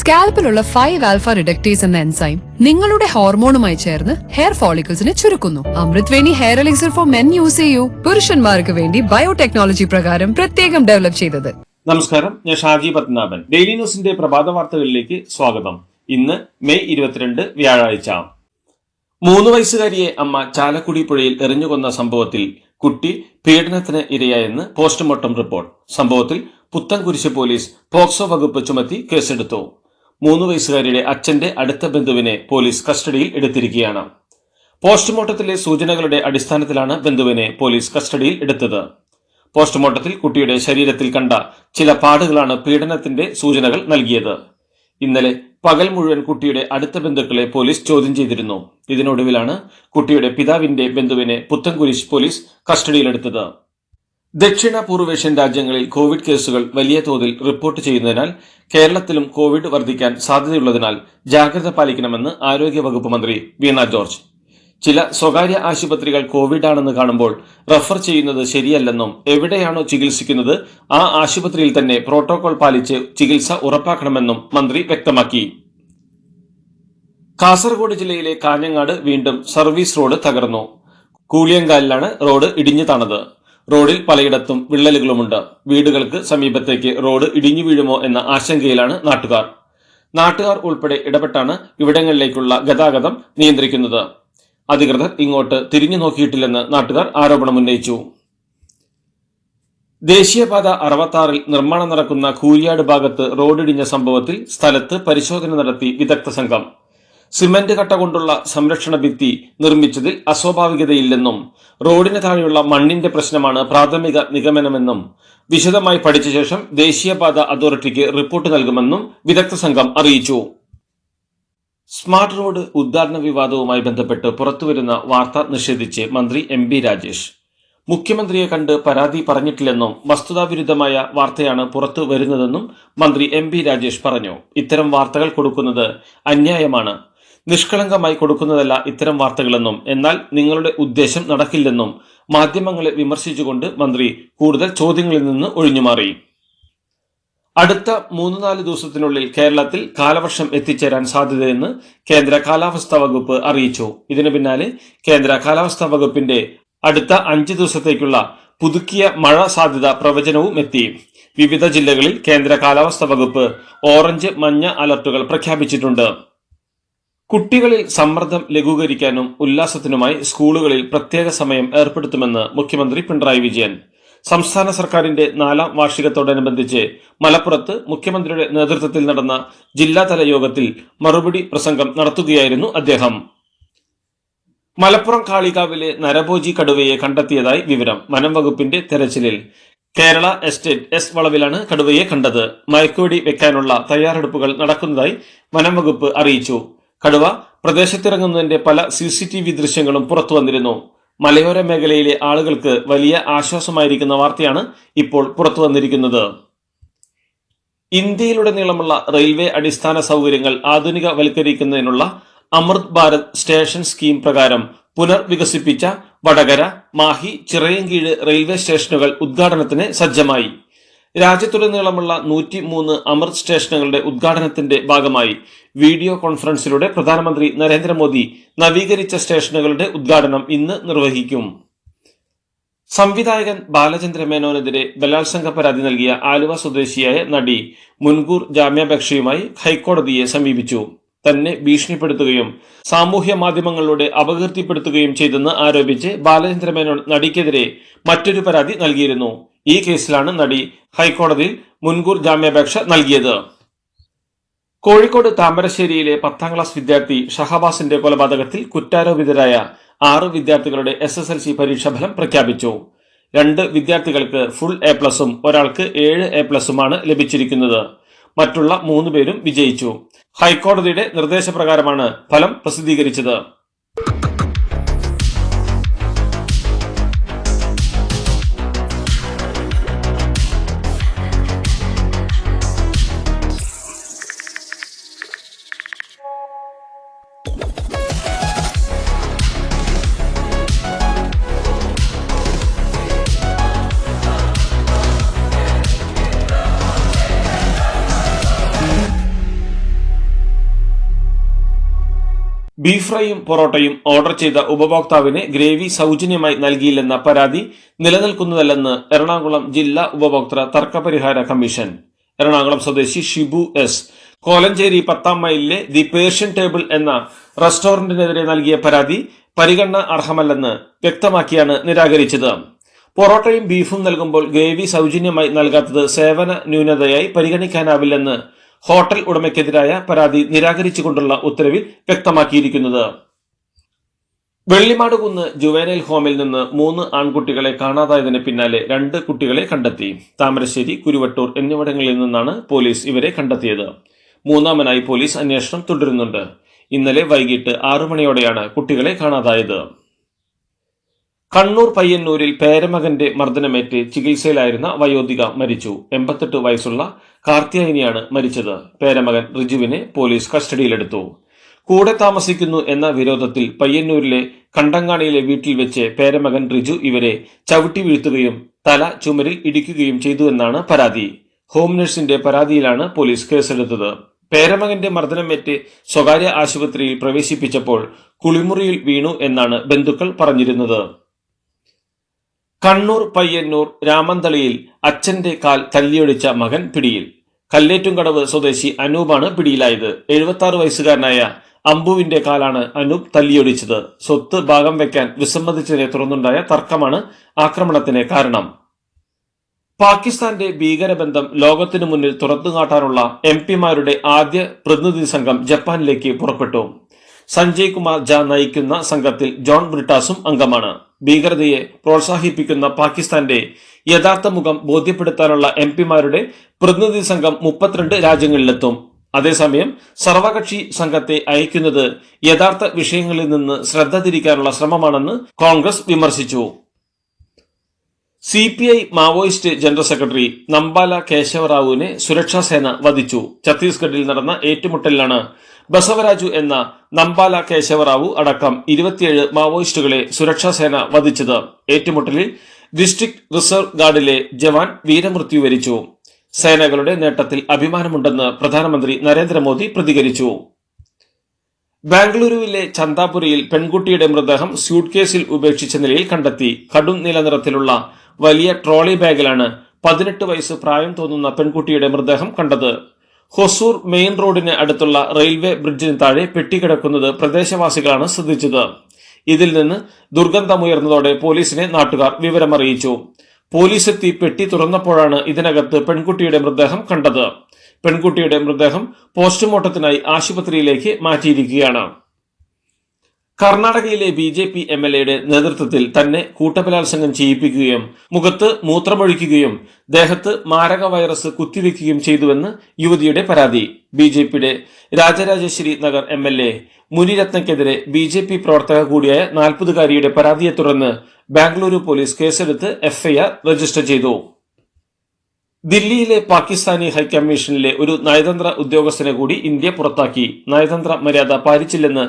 സ്കാൽപ്പിലുള്ള five alpha reductase എന്ന enzyme നിങ്ങളുടെ ഹോർമോണുമായി ചേർന്ന് ഹെയർ ഫോളിക്കിൾസിനെ ചുരുക്കുന്നു. Amrut Veni hair elixir for men use ചെയ്യൂ. പുരുഷന്മാർക്ക് വേണ്ടി ബയോടെക്നോളജി പ്രകാരം പ്രത്യേകം ഡെവലപ്പ് ചെയ്തത്. നമസ്കാരം ഞാൻ ഷാജി പത്മനാഭൻ. ഡെയിലി ന്യൂസിന്റെ പ്രഭാത വാർത്തകളിലേക്ക് സ്വാഗതം. ഇന്ന് മെയ് ഇരുപത്തിരണ്ട് വ്യാഴാഴ്ച. മൂന്ന് വയസ്സുകാരിയെ അമ്മ ചാലക്കുടി പുഴയിൽ എറിഞ്ഞുകൊന്ന സംഭവത്തിൽ കുട്ടി പീഡനത്തിന് ഇരയായെന്ന് പോസ്റ്റ്മോർട്ടം റിപ്പോർട്ട്. സംഭവത്തിൽ പുത്തൻകുരിശ് പോലീസ് പോക്സോ വകുപ്പ് ചുമത്തി കേസെടുത്തു. മൂന്ന് വയസ്സുകാരിയുടെ അച്ഛന്റെ അടുത്ത ബന്ധുവിനെ പോലീസ് കസ്റ്റഡിയിൽ എടുത്തിരിക്കുകയാണ്. പോസ്റ്റ്മോർട്ടത്തിലെ സൂചനകളുടെ അടിസ്ഥാനത്തിലാണ് ബന്ധുവിനെ പോലീസ് കസ്റ്റഡിയിൽ എടുത്തത്. പോസ്റ്റ്മോർട്ടത്തിൽ കുട്ടിയുടെ ശരീരത്തിൽ കണ്ട ചില പാടുകളാണ് പീഡനത്തിന്റെ സൂചനകൾ നൽകിയത്. ഇന്നലെ പകൽ മുഴുവൻ കുട്ടിയുടെ അടുത്ത ബന്ധുക്കളെ പോലീസ് ചോദ്യം ചെയ്തിരുന്നു. ഇതിനൊടുവിലാണ് കുട്ടിയുടെ പിതാവിന്റെ ബന്ധുവിനെ പുത്തൻകുരിശ് പോലീസ് കസ്റ്റഡിയിലെടുത്തത്. ദക്ഷിണ പൂർവേഷ്യൻ രാജ്യങ്ങളിൽ കോവിഡ് കേസുകൾ വലിയ തോതിൽ റിപ്പോർട്ട് ചെയ്യുന്നതിനാൽ കേരളത്തിലും കോവിഡ് വർദ്ധിക്കാൻ സാധ്യതയുള്ളതിനാൽ ജാഗ്രത പാലിക്കണമെന്ന് ആരോഗ്യവകുപ്പ് മന്ത്രി വീണ ജോർജ്. ചില സ്വകാര്യ ആശുപത്രികൾ കോവിഡ് ആണെന്ന് കാണുമ്പോൾ റഫർ ചെയ്യുന്നത് ശരിയല്ലെന്നും എവിടെയാണോ ചികിത്സിക്കുന്നത് ആ ആശുപത്രിയിൽ തന്നെ പ്രോട്ടോകോൾ പാലിച്ച് ചികിത്സ ഉറപ്പാക്കണമെന്നും മന്ത്രി വ്യക്തമാക്കി. കാസർഗോഡ് ജില്ലയിലെ കാഞ്ഞങ്ങാട് വീണ്ടും സർവീസ് റോഡ് തകർന്നു. കൂളിയങ്കാലിലാണ് റോഡ് ഇടിഞ്ഞു താണത്. റോഡിൽ പലയിടത്തും വിള്ളലുകളുമുണ്ട്. വീടുകൾക്ക് സമീപത്തേക്ക് റോഡ് ഇടിഞ്ഞു വീഴുമോ എന്ന ആശങ്കയിലാണ് നാട്ടുകാർ. നാട്ടുകാർ ഉൾപ്പെടെ ഇടപെട്ടാണ് ഇവിടങ്ങളിലേക്കുള്ള ഗതാഗതം നിയന്ത്രിക്കുന്നത്. അധികൃതർ ഇങ്ങോട്ട് തിരിഞ്ഞു നോക്കിയിട്ടില്ലെന്ന് നാട്ടുകാർ ആരോപണമുന്നയിച്ചു ദേശീയപാത അറുപത്താറിൽ നിർമ്മാണം നടക്കുന്ന കൂരിയാട് ഭാഗത്ത് റോഡിടിഞ്ഞ സംഭവത്തിൽ സ്ഥലത്ത് പരിശോധന നടത്തി വിദഗ്ധ സംഘം. സിമന്റ് കട്ട കൊണ്ടുള്ള സംരക്ഷണ ഭിത്തി നിർമ്മിച്ചതിൽ അസ്വാഭാവികതയില്ലെന്നും റോഡിന് താഴെയുള്ള മണ്ണിന്റെ പ്രശ്നമാണ് പ്രാഥമിക നിഗമനമെന്നും വിശദമായി പഠിച്ച ശേഷം ദേശീയപാത അതോറിറ്റിക്ക് റിപ്പോർട്ട് നൽകുമെന്നും വിദഗ്ധ സംഘം അറിയിച്ചു. സ്മാർട്ട് റോഡ് ഉദ്ഘാടന വിവാദവുമായി ബന്ധപ്പെട്ട് പുറത്തുവരുന്ന വാർത്ത നിഷേധിച്ച് മന്ത്രി എം ബി രാജേഷ്. മുഖ്യമന്ത്രിയെ കണ്ട് പരാതി പറഞ്ഞിട്ടില്ലെന്നും വസ്തുതാവിരുദ്ധമായ വാർത്തയാണ് പുറത്തു വരുന്നതെന്നും മന്ത്രി എം ബി രാജേഷ് പറഞ്ഞു. ഇത്തരം വാർത്തകൾ കൊടുക്കുന്നത് അന്യായമാണ്. നിഷ്കളങ്കമായി കൊടുക്കുന്നതല്ല ഇത്തരം വാർത്തകളെന്നും എന്നാൽ നിങ്ങളുടെ ഉദ്ദേശം നടക്കില്ലെന്നും മാധ്യമങ്ങളെ വിമർശിച്ചുകൊണ്ട് മന്ത്രി കൂടുതൽ ചോദ്യങ്ങളിൽ നിന്ന് ഒഴിഞ്ഞുമാറി. അടുത്ത മൂന്ന് നാല് ദിവസത്തിനുള്ളിൽ കേരളത്തിൽ കാലവർഷം എത്തിച്ചേരാൻ സാധ്യതയെന്ന് കേന്ദ്ര കാലാവസ്ഥാ വകുപ്പ് അറിയിച്ചു. ഇതിനു പിന്നാലെ കേന്ദ്ര കാലാവസ്ഥാ വകുപ്പിന്റെ അടുത്ത അഞ്ച് ദിവസത്തേക്കുള്ള പുതുക്കിയ മഴ സാധ്യത പ്രവചനവും എത്തി. വിവിധ ജില്ലകളിൽ കേന്ദ്ര കാലാവസ്ഥാ വകുപ്പ് ഓറഞ്ച് മഞ്ഞ അലർട്ടുകൾ പ്രഖ്യാപിച്ചിട്ടുണ്ട്. കുട്ടികളിൽ സമ്മർദ്ദം ലഘൂകരിക്കാനും ഉല്ലാസത്തിനുമായി സ്കൂളുകളിൽ പ്രത്യേക സമയം ഏർപ്പെടുത്തുമെന്ന് മുഖ്യമന്ത്രി പിണറായി വിജയൻ. സംസ്ഥാന സർക്കാരിന്റെ നാലാം വാർഷികത്തോടനുബന്ധിച്ച് മലപ്പുറത്ത് മുഖ്യമന്ത്രിയുടെ നേതൃത്വത്തിൽ നടന്ന ജില്ലാതല യോഗത്തിൽ മറുപടി പ്രസംഗം നടത്തുകയായിരുന്നു അദ്ദേഹം. മലപ്പുറം കാളികാവിലെ നരഭോജി കടുവയെ കണ്ടെത്തിയതായി വിവരം വനം വകുപ്പിന്റെ തെരച്ചിലിൽ. കേരള എസ്റ്റേറ്റ് എസ് വളവിലാണ് കടുവയെ കണ്ടത്. മയക്കുവെടി വെക്കാനുള്ള തയ്യാറെടുപ്പുകൾ നടക്കുന്നതായി വനം വകുപ്പ് അറിയിച്ചു. കടുവ പ്രദേശത്തിറങ്ങുന്നതിന്റെ പല സി സി ടി വി ദൃശ്യങ്ങളും പുറത്തു വന്നിരുന്നു മലയോര മേഖലയിലെ ആളുകൾക്ക് വലിയ ആശ്വാസമായിരിക്കുന്ന വാർത്തയാണ് ഇപ്പോൾ പുറത്തു വന്നിരിക്കുന്നത് ഇന്ത്യയിലുടനീളമുള്ള റെയിൽവേ അടിസ്ഥാന സൗകര്യങ്ങൾ ആധുനികവൽക്കരിക്കുന്നതിനുള്ള അമൃത് ഭാരത് സ്റ്റേഷൻ സ്കീം പ്രകാരം പുനർവികസിപ്പിച്ച വടകര മാഹി ചിറയൻകീഴ് റെയിൽവേ സ്റ്റേഷനുകൾ ഉദ്ഘാടനത്തിന് സജ്ജമായി. രാജ്യത്തുടനീളമുള്ള നൂറ്റി മൂന്ന് അമൃത് സ്റ്റേഷനുകളുടെ ഉദ്ഘാടനത്തിന്റെ ഭാഗമായി വീഡിയോ കോൺഫറൻസിലൂടെ പ്രധാനമന്ത്രി നരേന്ദ്രമോദി നവീകരിച്ച സ്റ്റേഷനുകളുടെ ഉദ്ഘാടനം ഇന്ന് നിർവഹിക്കും. സംവിധായകൻ ബാലചന്ദ്ര മേനോനെതിരെ ബലാത്സംഗ പരാതി നൽകിയ ആലുവ സ്വദേശിയായ നടി മുൻകൂർ ജാമ്യാപേക്ഷയുമായി ഹൈക്കോടതിയെ സമീപിച്ചു. തന്നെ ഭീഷണിപ്പെടുത്തുകയും സാമൂഹ്യ മാധ്യമങ്ങളിലൂടെ അപകീർത്തിപ്പെടുത്തുകയും ചെയ്തെന്ന് ആരോപിച്ച് ബാലചന്ദ്ര മേനോൻ നടിക്കെതിരെ മറ്റൊരു പരാതി നൽകിയിരുന്നു. ഈ കേസിലാണ് നടി ഹൈക്കോടതിയിൽ മുൻകൂർ ജാമ്യാപേക്ഷ നൽകിയത്. കോഴിക്കോട് താമരശ്ശേരിയിലെ പത്താം ക്ലാസ് വിദ്യാർത്ഥി ഷഹബാസിന്റെ കൊലപാതകത്തിൽ കുറ്റാരോപിതരായ ആറ് വിദ്യാർത്ഥികളുടെ എസ് എസ് എൽ സി പരീക്ഷാഫലം പ്രഖ്യാപിച്ചു. രണ്ട് വിദ്യാർത്ഥികൾക്ക് ഫുൾ എ പ്ലസും ഒരാൾക്ക് ഏഴ് എ പ്ലസുമാണ് ലഭിച്ചിരിക്കുന്നത്. മറ്റുള്ള മൂന്ന് പേരും വിജയിച്ചു. ഹൈക്കോടതിയുടെ നിർദ്ദേശപ്രകാരമാണ് ഫലം പ്രസിദ്ധീകരിച്ചത്. ബീഫ് ഫ്രൈയും പൊറോട്ടയും ഓർഡർ ചെയ്ത ഉപഭോക്താവിന് ഗ്രേവി സൗജന്യമായി നൽകിയില്ലെന്ന പരാതി നിലനിൽക്കുന്നതല്ലെന്ന് എറണാകുളം ജില്ലാ ഉപഭോക്തൃ തർക്കപരിഹാര കമ്മീഷൻ. എറണാകുളം സ്വദേശി ഷിബു എസ്. കോലഞ്ചേരി പത്താം മൈലിലെ ദി പേർഷ്യൻ ടേബിൾ എന്ന റെസ്റ്റോറന്റിനെതിരെ നൽകിയ പരാതി പരിഗണന അർഹമല്ലെന്ന് വ്യക്തമാക്കിയാണ് നിരാകരിച്ചത്. പൊറോട്ടയും ബീഫും നൽകുമ്പോൾ ഗ്രേവി സൗജന്യമായി നൽകാത്തത് സേവന ന്യൂനതയായി പരിഗണിക്കാനാവില്ലെന്ന് ഹോട്ടൽ ഉടമയ്ക്കെതിരായ പരാതി നിരാകരിച്ചുകൊണ്ടുള്ള ഉത്തരവിൽ വ്യക്തമാക്കിയിരിക്കുന്നത്. വെള്ളിമാട് കുന്ന് ജുവേനൈൽ ഹോമിൽ നിന്ന് മൂന്ന് ആൺകുട്ടികളെ കാണാതായതിന് പിന്നാലെ രണ്ട് കുട്ടികളെ കണ്ടെത്തി. താമരശ്ശേരി കുരുവട്ടൂർ എന്നിവിടങ്ങളിൽ നിന്നാണ് പോലീസ് ഇവരെ കണ്ടെത്തിയത്. മൂന്നാമനായി പോലീസ് അന്വേഷണം തുടരുന്നുണ്ട്. ഇന്നലെ വൈകിട്ട് ആറു മണിയോടെയാണ് കുട്ടികളെ കാണാതായത്. കണ്ണൂർ പയ്യന്നൂരിൽ പേരമകന്റെ മർദ്ദനമേറ്റ് ചികിത്സയിലായിരുന്ന വയോധിക മരിച്ചു. എൺപത്തെട്ട് വയസ്സുള്ള കാർത്തിയായനിയാണ് മരിച്ചത്. പേരമകൻ റിജുവിനെ പോലീസ് കസ്റ്റഡിയിലെടുത്തു. കൂടെ താമസിക്കുന്നു എന്ന വിരോധത്തിൽ പയ്യന്നൂരിലെ കണ്ടങ്ങാണിയിലെ വീട്ടിൽ വെച്ച് പേരമകൻ റിജു ഇവരെ ചവിട്ടി വീഴ്ത്തുകയും തല ചുമരിൽ ഇടിക്കുകയും ചെയ്തുവെന്നാണ് പരാതി. ഹോം നഴ്സിന്റെ പരാതിയിലാണ് പോലീസ് കേസെടുത്തത്. പേരമകന്റെ മർദ്ദനമേറ്റ് സ്വകാര്യ ആശുപത്രിയിൽ പ്രവേശിപ്പിച്ചപ്പോൾ കുളിമുറിയിൽ വീണു എന്നാണ് ബന്ധുക്കൾ പറഞ്ഞിരുന്നത്. കണ്ണൂർ പയ്യന്നൂർ രാമന്തളിയിൽ അച്ഛന്റെ കാൽ തല്ലിയൊടിച്ച മകൻ പിടിയിൽ. കല്ലേറ്റുംകടവ് സ്വദേശി അനൂപാണ് പിടിയിലായത്. എഴുപത്തി വയസ്സുകാരനായ അമ്പുവിന്റെ കാലാണ് അനൂപ് തല്ലിയൊടിച്ചത്. സ്വത്ത് ഭാഗം വെക്കാൻ വിസമ്മതിച്ചതിനെ തുടർന്നുണ്ടായ തർക്കമാണ് ആക്രമണത്തിന് കാരണം. പാകിസ്ഥാന്റെ ഭീകരബന്ധം ലോകത്തിനു മുന്നിൽ തുറന്നുകാട്ടാനുള്ള എം പിമാരുടെ ആദ്യ പ്രതിനിധി സംഘം ജപ്പാനിലേക്ക് പുറപ്പെട്ടു. സഞ്ജയ് കുമാർ ജ നയിക്കുന്ന സംഘത്തിൽ ജോൺ ബ്രിട്ടാസും അംഗമാണ്. ഭീകരതയെ പ്രോത്സാഹിപ്പിക്കുന്ന പാകിസ്ഥാന്റെ യഥാർത്ഥ മുഖം ബോധ്യപ്പെടുത്താനുള്ള എം പിമാരുടെ പ്രതിനിധി സംഘം മുപ്പത്തിരണ്ട് രാജ്യങ്ങളിലെത്തും. അതേസമയം സർവകക്ഷി സംഘത്തെ അയക്കുന്നത് യഥാർത്ഥ വിഷയങ്ങളിൽ നിന്ന് ശ്രദ്ധ തിരിക്കാനുള്ള ശ്രമമാണെന്ന് കോൺഗ്രസ് വിമർശിച്ചു. C P I Maoist general secretary Nambala കേശവറാവുവിനെ സുരക്ഷാസേന വധിച്ചു. ഛത്തീസ്ഗഡിൽ നടന്ന ഏറ്റുമുട്ടലിലാണ് ബസവരാജു എന്ന നമ്പാല കേശവറാവു അടക്കം ഇരുപത്തിയേഴ് മാവോയിസ്റ്റുകളെ സുരക്ഷാസേന വധിച്ചത്. ഏറ്റുമുട്ടലിൽ ഡിസ്ട്രിക്ട് റിസർവ് ഗാർഡിലെ ജവാൻ വീരമൃത്യു വരിച്ചു. സേനകളുടെ നേട്ടത്തിൽ അഭിമാനമുണ്ടെന്ന് പ്രധാനമന്ത്രി നരേന്ദ്രമോദി പ്രതികരിച്ചു. ബാംഗ്ലൂരുവിലെ ചന്താപുരിയിൽ പെൺകുട്ടിയുടെ മൃതദേഹം സ്യൂട്ട് കേസിൽ ഉപേക്ഷിച്ച നിലയിൽ കണ്ടെത്തി. കടും നീല നിറത്തിലുള്ള വലിയ ട്രോളി ബാഗിലാണ് പതിനെട്ട് വയസ്സ് പ്രായം തോന്നുന്ന പെൺകുട്ടിയുടെ മൃതദേഹം കണ്ടത്. ഹൊസൂർ മെയിൻ റോഡിന് അടുത്തുള്ള റെയിൽവേ ബ്രിഡ്ജിന് താഴെ പെട്ടിക്കിടക്കുന്നത് പ്രദേശവാസികളാണ് ശ്രദ്ധിച്ചത്. ഇതിൽ നിന്ന് ദുർഗന്ധമുയർന്നതോടെ പോലീസിനെ നാട്ടുകാർ വിവരമറിയിച്ചു. പോലീസ് എത്തി പെട്ടി തുറന്നപ്പോഴാണ് ഇതിനകത്ത് പെൺകുട്ടിയുടെ മൃതദേഹം കണ്ടത്. പെൺകുട്ടിയുടെ മൃതദേഹം പോസ്റ്റ്മോർട്ടത്തിനായി ആശുപത്രിയിലേക്ക് മാറ്റിയിരിക്കുകയാണ്. കർണാടകയിലെ B J P M L എയുടെ നേതൃത്വത്തിൽ തന്നെ കൂട്ടബലാത്സംഗം ചെയ്യിപ്പിക്കുകയും മുഖത്ത് മൂത്രമൊഴിക്കുകയും ദേഹത്ത് മാരക വൈറസ് കുത്തിവെക്കുകയും ചെയ്തുവെന്ന് യുവതിയുടെ പരാതി. ബി ജെ പിയുടെ Rajarajeshwari Nagar M L A മുനിരത്നയ്ക്കെതിരെ B J P പ്രവർത്തക കൂടിയായ നാൽപ്പതുകാരിയുടെ പരാതിയെ തുടർന്ന് ബാംഗ്ലൂരു പോലീസ് കേസെടുത്ത് എഫ്ഐആർ രജിസ്റ്റർ ചെയ്തു. ദില്ലിയിലെ പാകിസ്ഥാനി ഹൈക്കമ്മീഷനിലെ ഒരു നയതന്ത്ര ഉദ്യോഗസ്ഥനെ കൂടി ഇന്ത്യ പുറത്താക്കി. നയതന്ത്ര മര്യാദ പാലിച്ചില്ലെന്ന്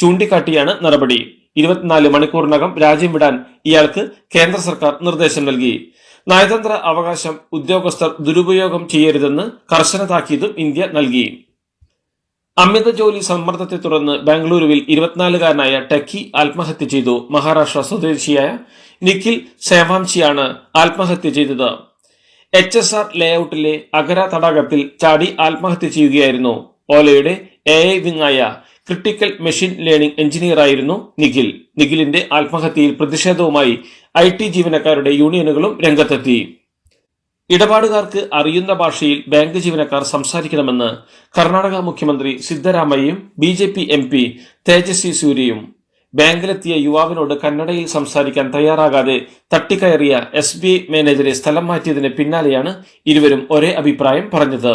ചൂണ്ടിക്കാട്ടിയാണ് നടപടി. ഇരുപത്തിനാല് മണിക്കൂറിനകം രാജ്യം വിടാൻ ഇയാൾക്ക് കേന്ദ്ര സർക്കാർ നിർദ്ദേശം നൽകി. നയതന്ത്ര അവകാശം ഉദ്യോഗസ്ഥർ ദുരുപയോഗം ചെയ്യരുതെന്ന് കർശന താക്കീതും ഇന്ത്യ നൽകി. അമിത ജോലി സമ്മർദ്ദത്തെ തുടർന്ന് ബാംഗ്ലൂരുവിൽ ഇരുപത്തിനാലുകാരനായ ടെക്കി ആത്മഹത്യ ചെയ്തു. മഹാരാഷ്ട്ര സ്വദേശിയായ നിഖിൽ സേവാംശിയാണ് ആത്മഹത്യ ചെയ്തത്. എച്ച് എസ് ആർ ലേഔട്ടിലെ അഗര തടാകത്തിൽ ചാടി ആത്മഹത്യ ചെയ്യുകയായിരുന്നു. ഓലയുടെ എ ഐ വിങ്ങായ ക്രിട്ടിക്കൽ മെഷീൻ ലേണിംഗ് എഞ്ചിനീയറായിരുന്നു നിഖിൽ. നിഖിലിന്റെ ആത്മഹത്യയിൽ പ്രതിഷേധവുമായി ഐ ടി ജീവനക്കാരുടെ യൂണിയനുകളും രംഗത്തെത്തി. ഇടപാടുകാർക്ക് അറിയുന്ന ഭാഷയിൽ ബാങ്ക് ജീവനക്കാർ സംസാരിക്കണമെന്ന് കർണാടക മുഖ്യമന്ത്രി സിദ്ധരാമയ്യയും B J P M P Tejasvi സൂര്യയും. ബാങ്കിലെത്തിയ യുവാവിനോട് കന്നഡയിൽ സംസാരിക്കാൻ തയ്യാറാകാതെ തട്ടിക്കയറിയ എസ് ബി ഐ മാനേജരെ സ്ഥലം മാറ്റിയതിന് പിന്നാലെയാണ് ഇരുവരും ഒരേ അഭിപ്രായം പറഞ്ഞത്.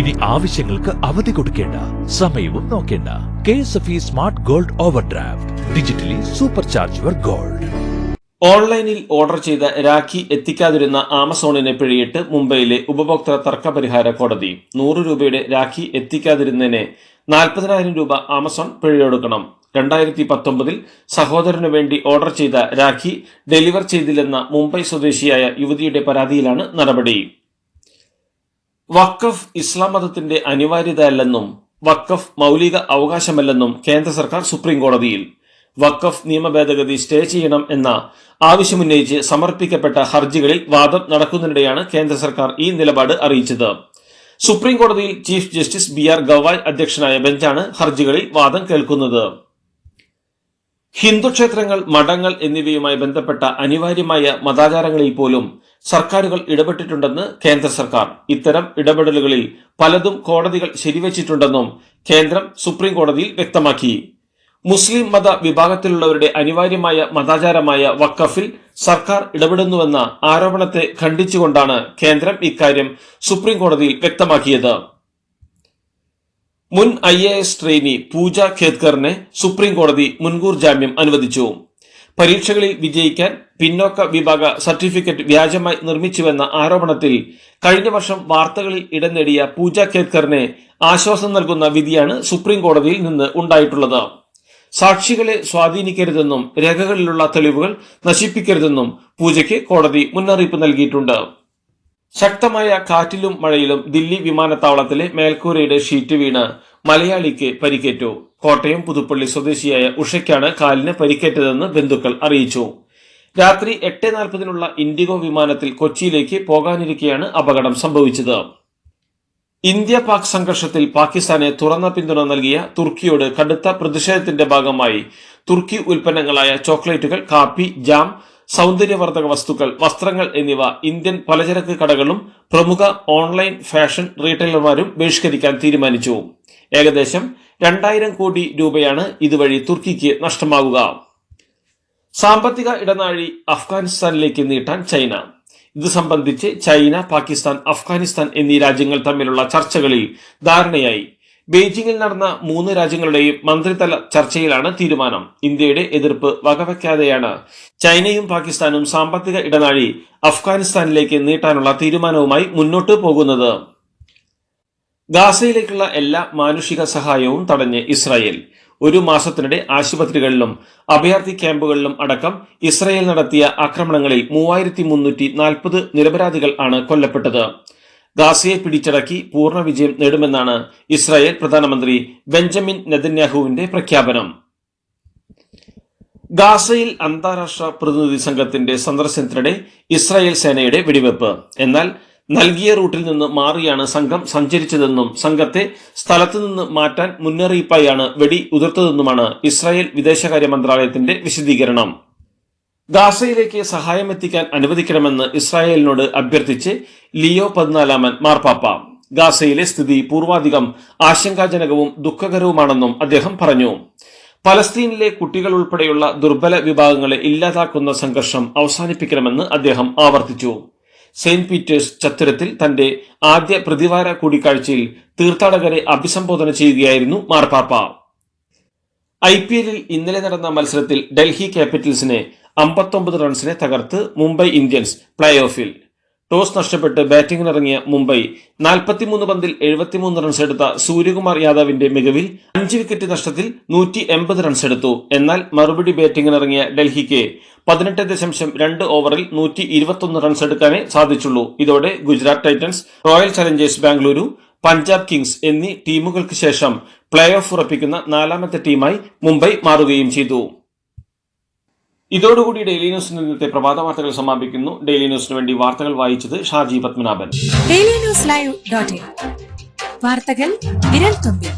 ഇനി ആവശ്യങ്ങൾക്ക് അവധി കൊടുക്കേണ്ട സമയവും നോക്കേണ്ട. K S F E smart gold overdraft digitally supercharge your gold. ഓൺലൈനിൽ ഓർഡർ ചെയ്ത രാഖി എത്തിക്കാതിരുന്ന ആമസോണിനെ പിഴയിട്ട് മുംബൈയിലെ ഉപഭോക്തൃ തർക്ക പരിഹാര കോടതി. നൂറ് രൂപയുടെ രാഖി എത്തിക്കാതിരുന്നതിന് നാൽപ്പതിനായിരം രൂപ ആമസോൺ പിഴയൊടുക്കണം. രണ്ടായിരത്തി പത്തൊമ്പതിൽ സഹോദരനു വേണ്ടി ഓർഡർ ചെയ്ത രാഖി ഡെലിവർ ചെയ്തില്ലെന്ന മുംബൈ സ്വദേശിയായ യുവതിയുടെ പരാതിയിലാണ് നടപടി. വഖഫ് ഇസ്ലാം മതത്തിന്റെ അനിവാര്യതയല്ലെന്നും വഖഫ് മൗലിക അവകാശമല്ലെന്നും കേന്ദ്ര സർക്കാർ സുപ്രീം കോടതിയിൽ വഖഫ് നിയമ ഭേദഗതി സ്റ്റേ ചെയ്യണം എന്ന ആവശ്യമുന്നയിച്ച് സമർപ്പിക്കപ്പെട്ട ഹർജികളിൽ വാദം നടക്കുന്നതിനിടെയാണ് കേന്ദ്ര സർക്കാർ ഈ നിലപാട് അറിയിച്ചത്. സുപ്രീം കോടതിയിൽ chief justice B R Gavai അധ്യക്ഷനായ ബെഞ്ചാണ് ഹർജികളിൽ വാദം കേൾക്കുന്നത്. ഹിന്ദു ക്ഷേത്രങ്ങൾ മഠങ്ങൾ എന്നിവയുമായി ബന്ധപ്പെട്ട അനിവാര്യമായ മതാചാരങ്ങളിൽ പോലും സർക്കാരുകൾ ഇടപെട്ടിട്ടുണ്ടെന്ന് കേന്ദ്ര സർക്കാർ. ഇത്തരം ഇടപെടലുകളിൽ പലതും കോടതികൾ ശരിവച്ചിട്ടുണ്ടെന്നും കേന്ദ്രം സുപ്രീം കോടതിയിൽ വ്യക്തമാക്കി. മുസ്ലിം മത വിഭാഗത്തിലുള്ളവരുടെ അനിവാര്യമായ മതാചാരമായ വക്കഫിൽ സർക്കാർ ഇടപെടുന്നുവെന്ന ആരോപണത്തെ ഖണ്ഡിച്ചുകൊണ്ടാണ് കേന്ദ്രം ഇക്കാര്യം സുപ്രീം കോടതിയിൽ വ്യക്തമാക്കിയത്. മുൻ I A S trainee Pooja ഖേദ്കറിനെ supreme കോടതി മുൻകൂർ ജാമ്യം അനുവദിച്ചു. പരീക്ഷകളിൽ വിജയിക്കാൻ പിന്നോക്ക വിഭാഗ സർട്ടിഫിക്കറ്റ് വ്യാജമായി നിർമ്മിച്ചുവെന്ന ആരോപണത്തിൽ കഴിഞ്ഞ വർഷം വാർത്തകളിൽ ഇടം നേടിയ പൂജ ഖേദ്കറിനെ ആശ്വാസം നൽകുന്ന വിധിയാണ് സുപ്രീം കോടതിയിൽ നിന്ന് ഉണ്ടായിട്ടുള്ളത്. സാക്ഷികളെ സ്വാധീനിക്കരുതെന്നും രേഖകളിലുള്ള തെളിവുകൾ നശിപ്പിക്കരുതെന്നും പൂജയ്ക്ക് കോടതി മുന്നറിയിപ്പ് നൽകിയിട്ടുണ്ട്. ശക്തമായ കാറ്റിലും മഴയിലും ദില്ലി വിമാനത്താവളത്തിലെ മേൽക്കൂരയുടെ ഷീറ്റ് വീണ് മലയാളിക്ക് പരിക്കേറ്റു. കോട്ടയം പുതുപ്പള്ളി സ്വദേശിയായ ഉഷയ്ക്കാണ് കാലിന് പരിക്കേറ്റതെന്ന് ബന്ധുക്കൾ അറിയിച്ചു. രാത്രി എട്ട് നാൽപ്പതിനുള്ള ഇൻഡിഗോ വിമാനത്തിൽ കൊച്ചിയിലേക്ക് പോകാനിരിക്കെയാണ് അപകടം സംഭവിച്ചത്. ഇന്ത്യ പാക് സംഘർഷത്തിൽ പാകിസ്ഥാനെ തുറന്ന പിന്തുണ നൽകിയ തുർക്കിയോട് കടുത്ത പ്രതിഷേധത്തിന്റെ ഭാഗമായി തുർക്കി ഉൽപ്പന്നങ്ങളായ ചോക്ലേറ്റുകൾ കാപ്പി ജാം സൗന്ദര്യവർദ്ധക വസ്തുക്കൾ വസ്ത്രങ്ങൾ എന്നിവ ഇന്ത്യൻ പലചരക്ക് കടകളും പ്രമുഖ ഓൺലൈൻ ഫാഷൻ റീറ്റെയിലർമാരും ബഹിഷ്കരിക്കാൻ തീരുമാനിച്ചു. ഏകദേശം രണ്ടായിരം കോടി രൂപയാണ് ഇതുവഴി തുർക്കിക്ക് നഷ്ടമാവുക. സാമ്പത്തിക ഇടനാഴി അഫ്ഗാനിസ്ഥാനിലേക്ക് നീട്ടാൻ ചൈന. ഇത് സംബന്ധിച്ച് ചൈന പാകിസ്ഥാൻ അഫ്ഗാനിസ്ഥാൻ എന്നീ രാജ്യങ്ങൾ തമ്മിലുള്ള ചർച്ചകളിൽ ധാരണയായി. ബെയ്ജിംഗിൽ നടന്ന മൂന്ന് രാജ്യങ്ങളുടെയും മന്ത്രിതല ചർച്ചയിലാണ് തീരുമാനം. ഇന്ത്യയുടെ എതിർപ്പ് വകവയ്ക്കാതെയാണ് ചൈനയും പാകിസ്ഥാനും സാമ്പത്തിക ഇടനാഴി അഫ്ഗാനിസ്ഥാനിലേക്ക് നീട്ടാനുള്ള തീരുമാനവുമായി മുന്നോട്ട് പോകുന്നത്. ഗാസയിലേക്കുള്ള എല്ലാ മാനുഷിക സഹായവും തടഞ്ഞ് ഇസ്രായേൽ. ഒരു മാസത്തിനിടെ ആശുപത്രികളിലും അഭയാർത്ഥി ക്യാമ്പുകളിലും അടക്കം ഇസ്രായേൽ നടത്തിയ ആക്രമണങ്ങളിൽ മൂവായിരത്തി മുന്നൂറ്റി നാൽപ്പത് നിരപരാധികൾ ആണ് കൊല്ലപ്പെട്ടത്. ഗാസയെ പിടിച്ചടക്കി പൂർണ വിജയം നേടുമെന്നാണ് ഇസ്രായേൽ പ്രധാനമന്ത്രി ബെഞ്ചമിൻ നെതന്യാഹുവിന്റെ പ്രഖ്യാപനം. ഗാസയിൽ അന്താരാഷ്ട്ര പ്രതിനിധി സംഘത്തിന്റെ സന്ദർശനത്തിനിടെ ഇസ്രായേൽ സേനയുടെ വെടിവെപ്പ്. എന്നാൽ നൽകിയ റൂട്ടിൽ നിന്ന് മാറിയാണ് സംഘം സഞ്ചരിച്ചതെന്നും സംഘത്തെ സ്ഥലത്തു നിന്ന് മാറ്റാൻ മുന്നറിയിപ്പായാണ് വെടി ഉതിർത്തതെന്നുമാണ് ഇസ്രായേൽ വിദേശകാര്യ മന്ത്രാലയത്തിന്റെ വിശദീകരണം. ഗാസയിലേക്ക് സഹായം എത്തിക്കാൻ അനുവദിക്കണമെന്ന് ഇസ്രായേലിനോട് അഭ്യർത്ഥിച്ച് ലിയോ പതിനാലാമൻ മാർപ്പാപ്പ. ഗാസയിലെ സ്ഥിതി പൂർവാധികം ആശങ്കാജനകവും ദുഃഖകരവുമാണെന്നും അദ്ദേഹം പറഞ്ഞു. പലസ്തീനിലെ കുട്ടികൾ ഉൾപ്പെടെയുള്ള ദുർബല വിഭാഗങ്ങളെ ഇല്ലാതാക്കുന്ന സംഘർഷം അവസാനിപ്പിക്കണമെന്ന് അദ്ദേഹം ആവർത്തിച്ചു. സെയിന്റ് പീറ്റേഴ്സ് ചത്തുരത്തിൽ തന്റെ ആദ്യ പ്രതിവാര കൂടിക്കാഴ്ചയിൽ തീർത്ഥാടകരെ അഭിസംബോധന ചെയ്യുകയായിരുന്നു മാർപ്പാപ്പ. ഐ പി എല്ലിൽ ഇന്നലെ നടന്ന മത്സരത്തിൽ ഡൽഹി ക്യാപിറ്റൽസിനെ അമ്പത്തൊമ്പത് റൺസിനെ തകർത്ത് മുംബൈ ഇന്ത്യൻസ് പ്ലേ ഓഫിൽ ടോസ് നഷ്ടപ്പെട്ട് ബാറ്റിംഗിനിറങ്ങിയ മുംബൈ നാൽപ്പത്തിമൂന്ന് പന്തിൽ എഴുപത്തിമൂന്ന് റൺസ് എടുത്ത സൂര്യകുമാർ യാദവിന്റെ മികവിൽ അഞ്ച് വിക്കറ്റ് നഷ്ടത്തിൽ നൂറ്റി എൺപത് റൺസ് എടുത്തു. എന്നാൽ മറുപടി ബാറ്റിംഗിനിറങ്ങിയ ഡൽഹിക്ക് പതിനെട്ട് ദശാംശം രണ്ട് ഓവറിൽ നൂറ്റി ഇരുപത്തൊന്ന് റൺസ് എടുക്കാനേ സാധിച്ചുള്ളൂ. ഇതോടെ Gujarat Titans Royal Challengers Bengaluru Punjab Kings എന്നീ ടീമുകൾക്ക് ശേഷം പ്ലേ ഓഫ് ഉറപ്പിക്കുന്ന നാലാമത്തെ ടീമായി മുംബൈ മാറുകയും ചെയ്തു. ഇതോടുകൂടി ഡെയിലി ന്യൂസിന് ഇന്നത്തെ പ്രഭാത വാർത്തകൾ സമാപിക്കുന്നു. ഡെയിലി ന്യൂസിന് വേണ്ടി വാർത്തകൾ വായിച്ചത് Shaji Padmanabhan. Daily news live വാർത്തകൾ വിരൽ തുമ്പിൽ